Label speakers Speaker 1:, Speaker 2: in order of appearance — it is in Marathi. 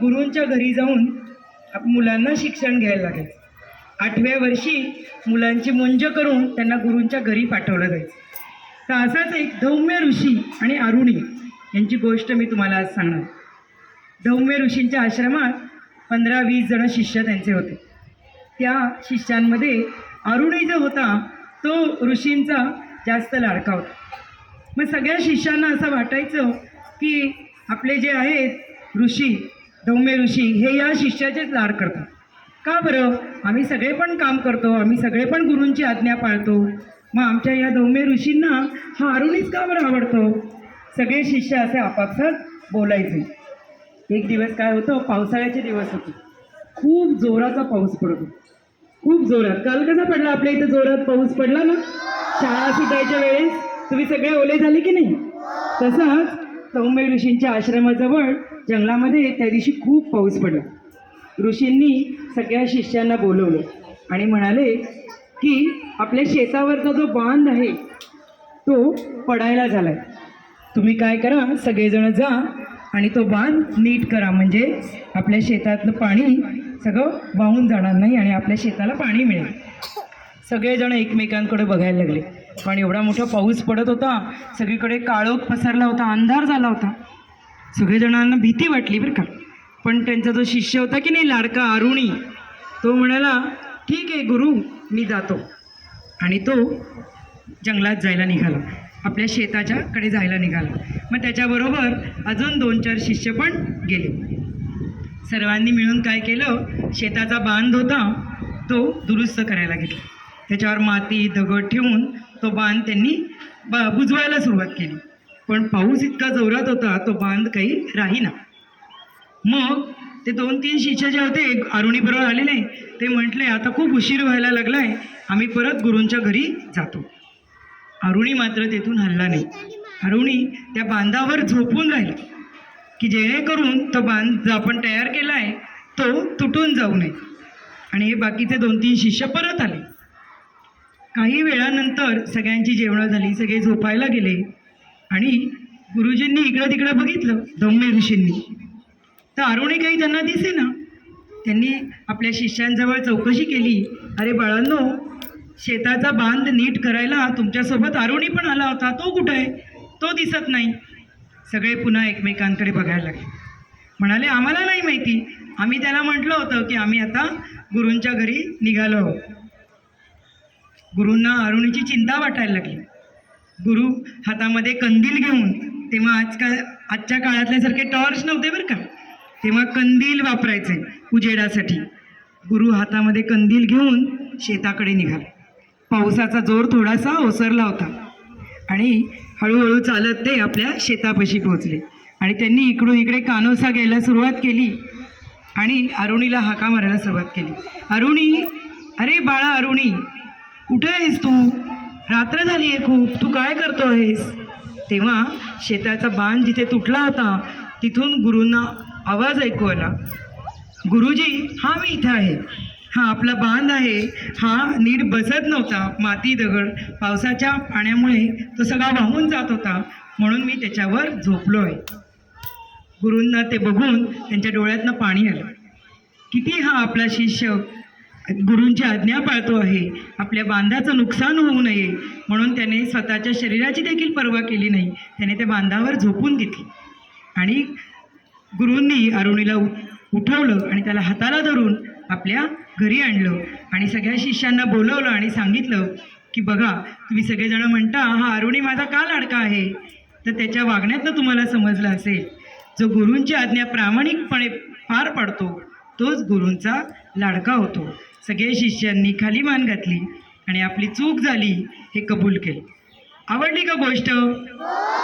Speaker 1: गुरूंच्या घरी जाऊन आप- मुलांना शिक्षण घ्यायला लागायचं. आठव्या वर्षी मुलांची मुंज करून त्यांना गुरूंच्या घरी पाठवलं जायचं. तर असाच एक धौम्य ऋषी आणि अरुणी यांची गोष्ट मी तुम्हाला आज सांगणार. धौम्य ऋषींच्या आश्रमात पंधरा वीस जण शिष्य त्यांचे होते. त्या शिष्यांमध्ये अरुणी जो होता तो ऋषींचा जास्त लाडका होता. मग सगळ्या शिष्यांना असं वाटायचं की आपले जे आहेत ऋषी धौम्य ऋषी हे या शिष्याचेच लाड करतात. का बरं? आम्ही सगळे पण काम करतो आम्ही सगळे पण गुरूंची आज्ञा पाळतो. मग आमच्या या धौम्य ऋषींना हा अरुणीच का बरं आवडतो? सगळे शिष्य असे आपापसात बोलायचे. एक दिवस काय होतं? पावसाळ्याचे दिवस होते. खूप जोराचा पाऊस पडतो. खूप जोरात. काल कसा पडला आपल्या इथं जोरात? पाऊस पडला ना? शाळा सुटायच्या वेळेस. तुम्ही सगळे ओले झाले की नाही? तसाच सौम्य ऋषींच्या आश्रमाजवळ जंगलामध्ये त्या दिवशी खूप पाऊस पडला. ऋषींनी सगळ्या शिष्यांना बोलवलं आणि म्हणाले की आपल्या शेतावरचा जो बांध आहे तो पडायला झालाय. तुम्ही काय करा सगळेजण जा आणि तो बांध नीट करा. म्हणजे आपल्या शेतातलं पाणी सगळं वाहून जाणार नाही आणि आपल्या शेताला पाणी मिळेल. सगळेजण एकमेकांकडे बघायला लागले. पण एवढा मोठा पाऊस पडत होता सगळीकडे काळोख पसरला होता अंधार झाला होता. सगळेजणांना भीती वाटली बरं का. पण त्यांचा जो शिष्य होता की नाही लाडका अरुणी तो म्हणाला ठीक आहे गुरु मी जातो. आणि तो जंगलात जायला निघाला. आपल्या शेताच्या कडे जायला निघाला. मग त्याच्याबरोबर अजून दोन चार शिष्य पण गेले. सर्वांनी मिळून काय केलं? शेताचा बांध होता तो दुरुस्त करायला घेतला त्याच्यावर माती दगड ठेवून तो बांध त्यांनी ब बुजवायला सुरुवात केली. पण पाऊस इतका जोरात होता तो बांध काही राहीना. मग ते दोन तीन शिष्य जे होते अरुणीबरोबर आलेले ते म्हटले आता खूप उशीर व्हायला लागलाय आम्ही परत गुरूंच्या घरी जातो. अरुणी मात्र तेथून हल्ला नाही. अरुणी त्या बांधावर झोपून राहिला की जेणेकरून तो बांध जो आपण तयार केला आहे तो तुटून जाऊ नये. आणि हे बाकीचे दोन तीन शिष्य परत आले. काही वेळानंतर सगळ्यांची जेवणं झाली सगळे झोपायला गेले आणि गुरुजींनी इकडं तिकडं बघितलं धौम्य ऋषींनी. तर अरुणी काही त्यांना दिसे ना त्यांनी आपल्या शिष्यांजवळ चौकशी केली. अरे बाळांनो शेताचा बांध नीट करायला तुमच्यासोबत अरुणी पण आला होता तो कुठं आहे? तो दिसत नाही. सगळे पुन्हा एकमेकांकडे बघायला लागले. म्हणाले आम्हाला नाही माहिती. आम्ही त्याला म्हटलं होतं की आम्ही आता गुरूंच्या घरी निघालो आहोत. गुरूंना अरुणीची चिंता वाटायला लागली. गुरु हातामध्ये कंदील घेऊन तेव्हा आजकाल आजच्या काळातल्यासारखे टॉर्च नव्हते बरं का? तेव्हा कंदील वापरायचे उजेडासाठी. गुरु हातामध्ये कंदील घेऊन शेताकडे निघाले. पावसाचा जोर थोडासा ओसरला होता. आणि हळूहळू चालत ते आपल्या शेतापाशी पोहोचले. आणि त्यांनी इकडून इकडे कानोसा घ्यायला सुरुवात केली आणि अरुणीला हाका मारायला सुरुवात केली. अरुणी अरे बाळा अरुणी कुठे आहेस तू? रात्र झाली आहे खूप. तू काय करतो आहेस? तेव्हा शेताचा बांध जिथे तुटला होता तिथून गुरूंना आवाज ऐकू आला. गुरुजी हा मी इथं आहे. हा आपला बांध आहे. हा नीट बसत नव्हता. माती दगड पावसाच्या पाण्यामुळे तो सगळा वाहून जात होता. म्हणून मी त्याच्यावर झोपलो आहे गुरूंना ते बघून त्यांच्या डोळ्यातनं पाणी आलं. किती हा आपला शिष्य गुरूंची आज्ञा पाळतो आहे. आपल्या बांधाचं नुकसान होऊ नये. म्हणून त्याने स्वतःच्या शरीराची देखील पर्वा केली नाही. त्याने त्या बांधावर झोपून घेतली. आणि गुरूंनी अरुणीला उ- उठवलं आणि त्याला हाताला धरून आपल्या घरी आणलं. आणि सगळ्या शिष्यांना बोलवलं आणि सांगितलं की बघा तुम्ही सगळेजण म्हणता हा अरुणी माझा का लाडका आहे? तर त्याच्या वागण्यातनं तुम्हाला समजलं असेल. जो गुरूंची आज्ञा प्रामाणिकपणे पार पाडतो तोच गुरूंचा लाडका होतो. सगळे शिष्यांनी खाली मान घातली आणि आपली चूक झाली हे कबूल केले. आवडली का गोष्ट?